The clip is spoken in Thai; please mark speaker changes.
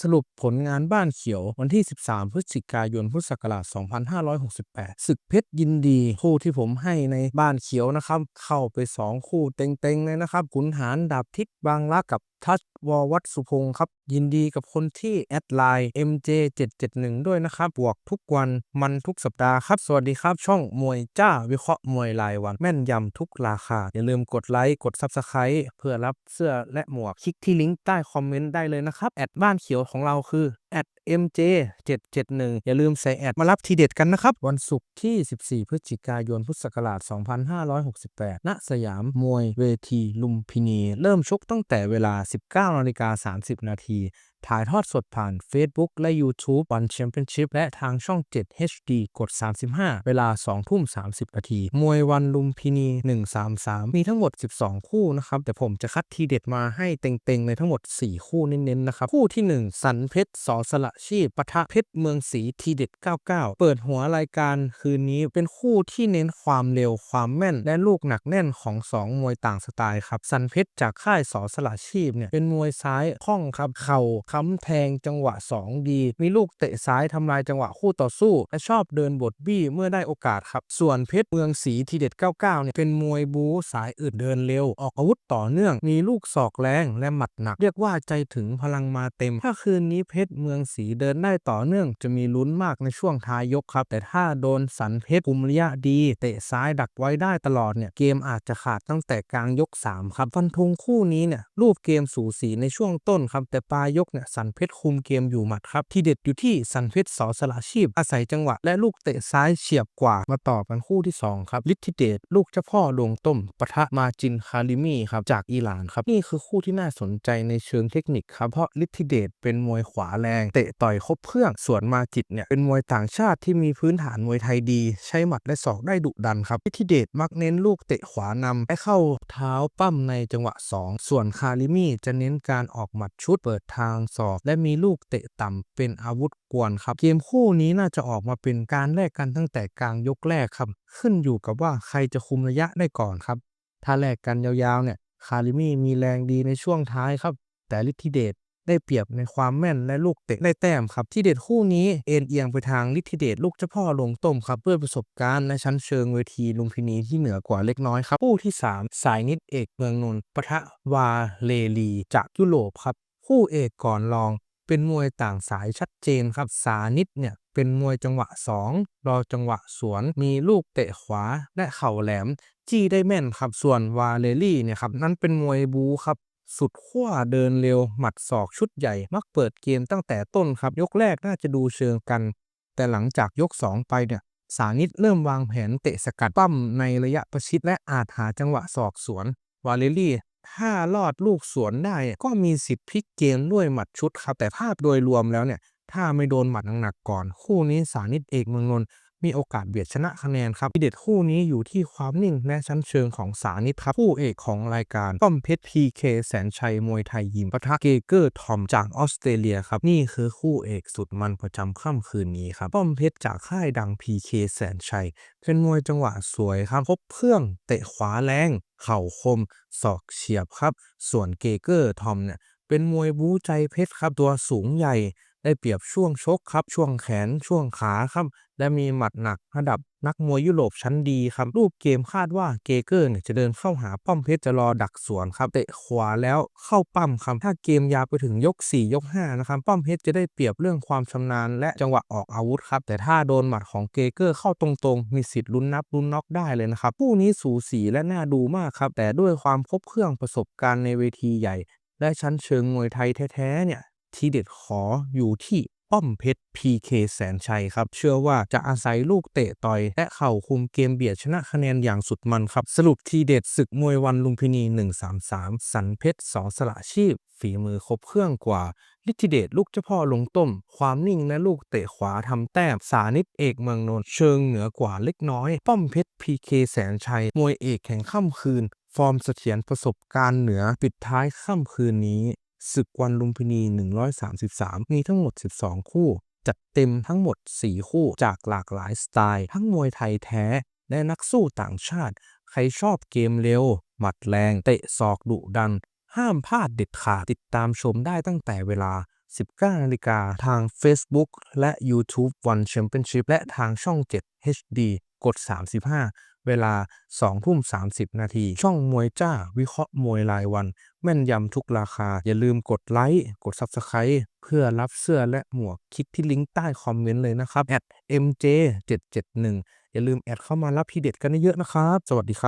Speaker 1: สรุปผลงานบ้านเขียววันที่ 13 พฤศจิกายนพุทธศักราช 2568 ศึกเพชรยินดี คู่ที่ผมให้ในบ้านเขียวนะครับ เข้าไป 2 คู่เต็งๆเลยนะครับขุนหารดาบทิศบางรักกับ ทัชวอวัตสุพงศ์ครับ ยินดีกับคนที่แอดไลน์ MJ771 ด้วยนะครับ บวกทุกวันมันทุกสัปดาห์ครับ สวัสดีครับ ช่องมวยจ้าวิเคราะห์มวยรายวัน แม่นยำทุกราคา อย่าลืมกดไลค์ กด Subscribe เพื่อรับเสื้อและหมวก คลิกที่ลิงก์ใต้คอมเมนต์ได้เลยนะครับ แอดบ้านเขียวของเราคือแอด MJ771 อย่าลืมใส่แอดมารับทีเด็ดกันนะครับ วันศุกร์ที่ 14 พฤศจิกายน พุทธศักราช 2568 ณ สยามมวยเวทีลุมพินี เริ่มชกตั้งแต่เวลา 19นาฬิกา30 นาที ถ่ายทอดสดผ่าน Facebook และ YouTube วันแชมเปี้ยนชิพและทางช่อง 7 HD กด 35 เวลา 2 ทุ่ม 30 นาที มวยวันลุมพินี 133 มีทั้งหมด 12 คู่นะครับ แต่ผมจะคัดทีเด็ดมาให้เต็งๆในทั้งหมด 4 คู่เน้นๆ นะครับ คู่ที่ 1 สันเพชรสอสละชีพปะทะเพชรเมืองศรีทีเด็ด 99 เปิดหัวรายการคืนนี้เป็นคู่ที่เน้นความเร็วความแม่น และลูกหนักแน่นของ 2 มวยต่างสไตล์ครับสันเพชรจากค่ายสอสละชีพเนี่ยเป็นมวยซ้ายคล่องครับเข่าค้ำแทงจังหวะ 2 ดี มีลูกเตะซ้ายทำลายจังหวะคู่ต่อสู้ และชอบเดินบทบี้เมื่อได้โอกาสครับ ส่วนเพชรเมืองศรีทีเด็ด 99 เนี่ย เป็นมวยบูสายอึดเดินเร็ว ออกอาวุธต่อเนื่อง มีลูกศอกแรงและหมัดหนัก เรียกว่าใจถึงพลังมาเต็ม ถ้าคืนนี้เพชรเมืองศรีเดินได้ต่อเนื่อง จะมีลุ้นมากในช่วงท้ายยกครับ แต่ถ้าโดนสันเพชรคุมระยะดี เตะซ้ายดักไว้ได้ตลอดเนี่ยเกมอาจจะขาดตั้งแต่กลางยก 3 ครับฟันธงคู่นี้เนี่ยรูปเกมสูสีในช่วงต้นครับแต่ปลายยกเนี่ยสันเพชรคุมเกมอยู่หมัดครับ ที่เด็ดอยู่ที่สันเพชรสอสละชีพ อาศัยจังหวะ และลูกเตะซ้ายเฉียบกว่ามาต่อกันคู่ที่ 2 ครับลิทธิเดชลูกเจ้าพ่อลงต้มปะทะมาจินคาริมีครับจากอิหร่านครับนี่คือคู่ที่น่าสนใจในเชิงเทคนิคครับเพราะลิทธิเดชเป็นมวยขวาแรง เตะต่อยครบเครื่องส่วนมาจิตเนี่ยเป็นมวยต่างชาติที่มีพื้นฐานมวยไทยดี ใช้หมัดและศอกได้ดุดันครับลิทธิเดชมักเน้นลูกเตะขวานำและเข้าเท้าปั้มในจังหวะ 2 ส่วนคาริมีจะเน้นการออกหมัดชุดเปิดทางศอก และมีลูกเตะต่ำเป็นอาวุธกวนครับ เกมคู่นี้น่าจะออกมาเป็นการแลกกันตั้งแต่กลางยกแรกครับ ขึ้นอยู่กับว่าใครจะคุมระยะได้ก่อนครับ ถ้าแลกกันยาวๆเนี่ยคาริมีมีแรงดีในช่วงท้ายครับ แต่ลิทิเดชได้เปรียบในความแม่นและลูกเตะได้แต้มครับ ที่เด็ดคู่นี้เอ็นเอียงไปทางลิทิเดชลูกเจ้าพ่อลงต้มครับด้วยประสบการณ์และชั้นเชิงเวทีลุมพินีที่เหนือกว่าเล็กน้อยครับคู่ที่ 3 สายนิดเอกเมืองนนท์ปะทะวาเลลีจากยุโรปครับ คู่เอกก่อนรอง เป็นมวยต่างสายชัดเจนครับ สานิดเนี่ยเป็นมวยจังหวะ 2 รอจังหวะสวน มีลูกเตะขวาและเข่าแหลม จี้ได้แม่นครับ ส่วนวาเลลี่เนี่ยครับนั่นเป็นมวยบูครับ สุดขั้วเดินเร็ว หมัดศอกชุดใหญ่ มักเปิดเกมตั้งแต่ต้นครับ ยกแรกน่าจะดูเชิงกัน แต่หลังจากยก 2 ไปเนี่ยสานิดเริ่มวางแผนเตะสกัดปั้มในระยะประชิดและอาจหาจังหวะศอกสวน วาเลลี่ ถ้ารอดลูกสวนได้ก็มีสิทธิ์พลิกเกมด้วยหมัดชุดครับ แต่ภาพโดยรวมแล้วเนี่ย ถ้าไม่โดนหมัดหนักๆก่อน คู่นี้สานิตเอกเมืองนนท์ มีโอกาสเบียดชนะคะแนนครับที่เด็ดคู่นี้อยู่ที่ความนิ่งและชั้นเชิงของสานิดครับคู่เอกของรายการป้อมเพชรพีเคแสนชัยมวยไทยยิมปะทะเกเกอร์ทอมจากออสเตรเลียครับนี่คือคู่เอกสุดมันประจำค่ำคืนนี้ครับป้อมเพชรจากค่ายดังพีเคแสนชัยเป็นมวยจังหวะสวยครับครบเครื่องเตะขวาแรงเข่าคมศอกเฉียบครับ ส่วนเกเกอร์ทอมเนี่ยเป็นมวยบู๊ใจเพชรครับตัวสูงใหญ่ได้เปรียบช่วงชกครับ ช่วงแขนช่วงขาครับ และมีหมัดหนักระดับนักมวยยุโรปชั้นดีครับ รูปเกมคาดว่าเกเกอร์เนี่ยจะเดินเข้าหาป้อมเพชรจะรอดักสวนครับเตะขวาแล้วเข้าปั้มครับถ้าเกมยาวไปถึงยก 4 ยก 5 นะครับ ป้อมเพชรจะได้เปรียบเรื่องความชำนาญ และจังหวะออกอาวุธครับ แต่ถ้าโดนหมัดของเกเกอร์เข้าตรงๆ มีสิทธิ์ลุ้นนับลุ้นน็อกได้เลยนะครับคู่นี้สูสีและน่าดูมากครับแต่ด้วยความครบเครื่องประสบการณ์ในเวทีใหญ่ และชั้นเชิงมวยไทยแท้ๆเนี่ยทีเด็ดขออยู่ที่ ป้อมเพชร PK แสนชัยครับ เชื่อว่าจะอาศัยลูกเตะต่อย และเข่าคุมเกมเบียดชนะคะแนนอย่างสุดมันครับ สรุปทีเด็ดศึกมวยวันลุมพินี 133 สันเพชรสอสละชีพ ฝีมือครบเครื่องกว่าลิทิเดชลูกเจ้าพ่อลงต้ม ความนิ่งและลูกเตะขวาทำแต้ม สานิตเอกเมืองนนท์เชิงเหนือกว่าเล็กน้อย ป้อมเพชร PK แสนชัย มวยเอกแห่งค่ำคืน ฟอร์มเสถียรประสบการณ์เหนือปิดท้ายค่ำคืนนี้ ศึกวันลุมพินี 133 มีทั้งหมด 12 คู่ จัดเต็มทั้งหมด 4 คู่จากหลากหลายสไตล์ ทั้งมวยไทยแท้ และนักสู้ต่างชาติ ใครชอบเกมเร็ว หมัดแรง เตะศอกดุดัน ห้ามพลาดเด็ดขาด ติดตามชมได้ตั้งแต่เวลา 19 นาฬิกาทาง Facebook และ YouTube One Championship และทางช่อง 7 HD กด 35 เวลา2ทุ่ม30 นาที ช่องมวยจ้าวิเคราะห์มวยรายวัน แม่นยำทุกราคา อย่าลืมกดไลค์กด Subscribe เพื่อรับเสื้อและหมวกคลิกที่ลิงก์ใต้คอมเมนต์เลยนะครับ @mj771 อย่าลืมแอดเข้ามารับทีเด็ดกันเยอะๆนะครับ สวัสดีครับ